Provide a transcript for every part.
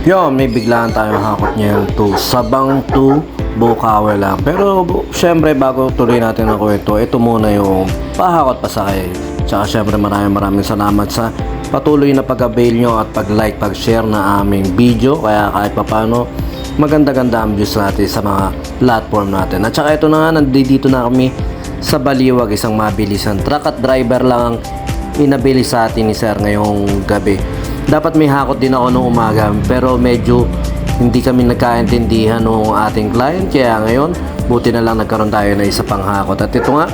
Yo, may biglaan tayong hakot ngayon to Sabang to Bukawi lang. Pero syempre bago tuloy natin ang kwento, ito muna yung pahakot pasakay. Tsaka syempre maraming maraming salamat sa patuloy na pag-avail nyo at pag-like, pag-share na aming video. Kaya kahit papano, maganda-ganda ang views natin sa mga platform natin. At saka ito na nga, nandito na kami sa Baliwag, isang mabilisan. Truck at driver lang ang inabili sa atin ni Sir ngayong gabi. Dapat may hakot din ako nung umaga pero medyo hindi kami nagkaintindihan nung ating client. Kaya ngayon buti na lang nagkaroon tayo na isa pang hakot. At ito nga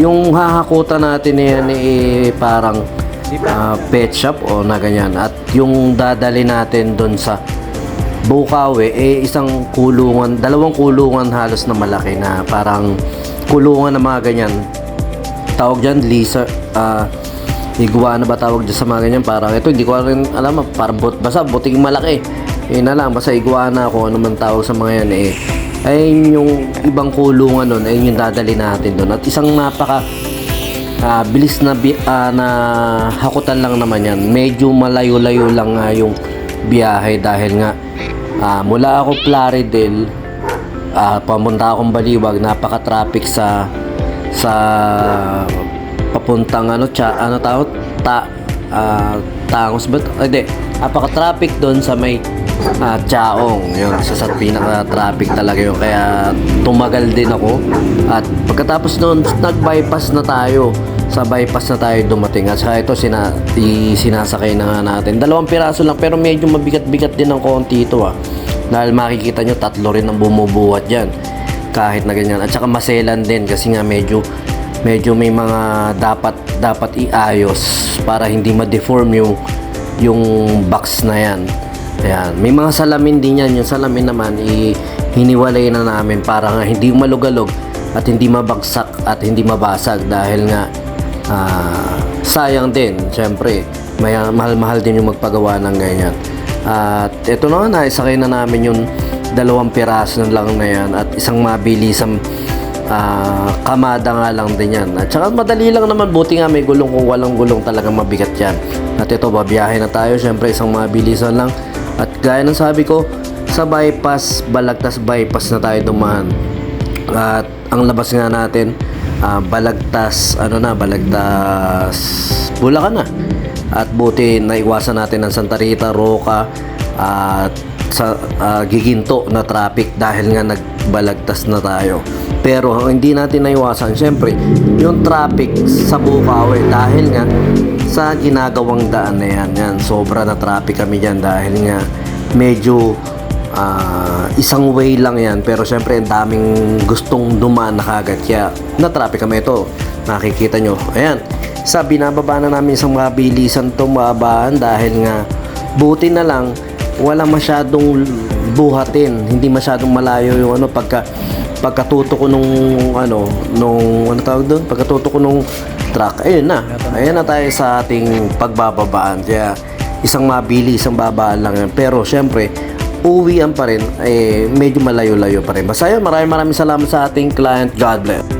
yung hahakutan natin na yan eh, parang ah, pet shop o na ganyan. At yung dadali natin doon sa Bukawi eh isang kulungan, dalawang kulungan halos na malaki na parang kulungan na mga ganyan. Tawag dyan, lisa, ah, iguana ba tawag dyan sa mga ganyan, parang ito, hindi ko rin alam, parang but, basta buting malaki, yun na lang, basta iguana ako, ano man tawag sa mga yan, eh, ayun yung ibang kulungan nun, ayun yung dadali natin doon, at isang napaka, ah, bilis na, bi- ah, na hakutan lang naman yan, medyo malayo-layo lang nga yung biyahe dahil nga, ah, mula ako Plaridel, ah, pamunta akong Baliwag, napaka-traffic sa sa papuntang ano cha ano tawag? Ta ah, tangos ba hindi napaka-traffic doon sa may ah, Chaong. Yun sa sa pinaka-traffic talaga yun. Kaya tumagal din ako. At pagkatapos noon nag-bypass na tayo. Sa bypass na tayo dumating. At saka ito sina, i, sinasakay na nga natin. Dalawang piraso lang pero medyo mabigat-bigat din ng konti ito ah. Dahil makikita nyo tatlo rin ang bumubuhat dyan. Kahit na ganyan. At saka maselan din kasi nga medyo medyo may mga dapat dapat iayos para hindi ma-deform yung yung box na yan Ayan. May mga salamin din yan. Yung salamin naman, i hiniwalay na namin para nga hindi malugalog at hindi mabagsak at hindi mabasag dahil nga ah, sayang din. Siyempre, may, mahal-mahal din yung magpagawa ng ganyan. At ito na naisakay na namin yung dalawang piraso na lang na yan at isang mabilisang Ah, kamada nga lang din yan. At saka madali lang naman, buti nga may gulong kung walang gulong talagang mabigat yan. At ito, babiyahe na tayo. Siyempre, isang mabilisan lang. At gaya ng sabi ko, sa bypass, balagtas bypass na tayo dumaan. At ang labas nga natin, ah, balagtas, ano na, balagtas, Bulacan na. At buti naiwasan natin ang Santa Rita, Roca, at sa ah, giginto na traffic dahil nga nagbalagtas na tayo. Pero hindi natin naiwasan, syempre, yung traffic sa Bukawi dahil nga sa ginagawang daan na yan. yan sobra na traffic kami dyan dahil nga medyo ah, isang way lang yan. Pero syempre, ang daming gustong dumaan na kagad. Kaya na-traffic kami ito. Nakikita nyo. Ayan. Sa binababa na namin isang mabilisan tumabaan dahil nga buti na lang wala masyadong buhatin, hindi masyadong malayo yung ano pagka pagkatuto ko nung ano nung ano tawag doon? Pagkatuto ko nung truck. Ayun na. Ayun na tayo sa ating pagbababaan. Kaya isang mabili isang babaan lang pero syempre uwian pa rin eh medyo malayo-layo pa rin. Basta yun maraming maraming salamat sa ating client. God bless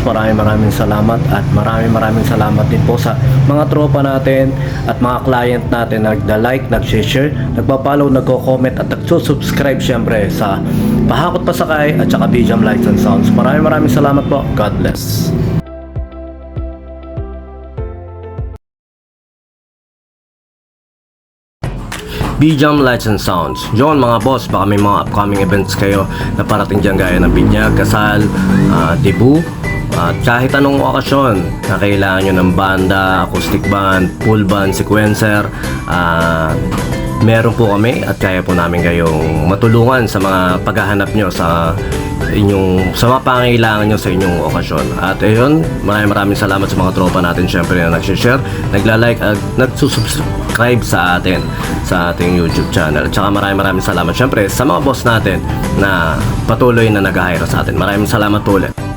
Maraming maraming salamat at maraming maraming salamat din po sa mga tropa natin at mga client natin na nagda-like, nag-share, nagpa-follow, nagko-comment at nagsusubscribe syempre sa Pahakot Pasakay at saka BJAM Lights and Sounds. Maraming maraming salamat po. God bless. BJAM Lights and Sounds. Yon mga boss, baka may mga upcoming events kayo na parating dyan gaya ng binyag, kasal, ah, debut, at kahit anong okasyon na kailangan nyo ng banda, acoustic band, full band, sequencer, ah, meron po kami at kaya po namin kayong matulungan sa mga paghahanap nyo sa inyong sa mga pangailangan nyo sa inyong okasyon. At ayun, maraming maraming salamat sa mga tropa natin syempre na nag-share, nagla-like at nagsusubscribe sa atin sa ating YouTube channel. At saka maraming maraming salamat syempre sa mga boss natin na patuloy na nag-hire sa atin. Maraming salamat ulit.